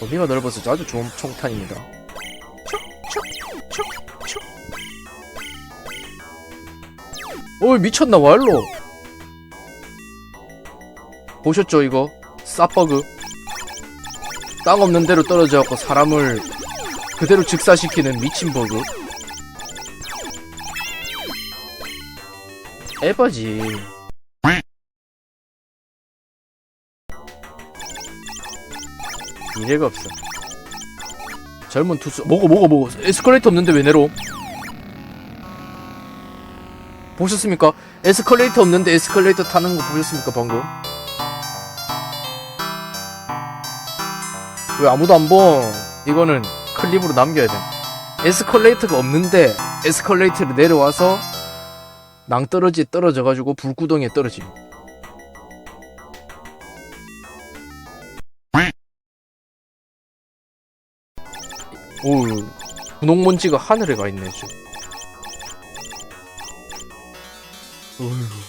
범위가 넓어서 아주 좋은 총탄입니다. 어 미쳤나 와일로. 보셨죠 이거? 싸버그. 땅 없는 데로 떨어져갖고 사람을 그대로 즉사시키는 미친 버그. 에바지 미래가 없어 젊은 투수 뭐고 뭐고 뭐고 에스컬레이터 없는데 왜 내려 보셨습니까? 에스컬레이터 없는데 에스컬레이터 타는 거 보셨습니까 방금? 왜 아무도 안 봐? 이거는 클립으로 남겨야 돼. 에스컬레이터가 없는데 에스컬레이터를 내려와서 낭떠러지에 떨어져가지고 불구덩이에 떨어짐. 오, 분홍먼지가 하늘에 가 있네, 지금. 어휴.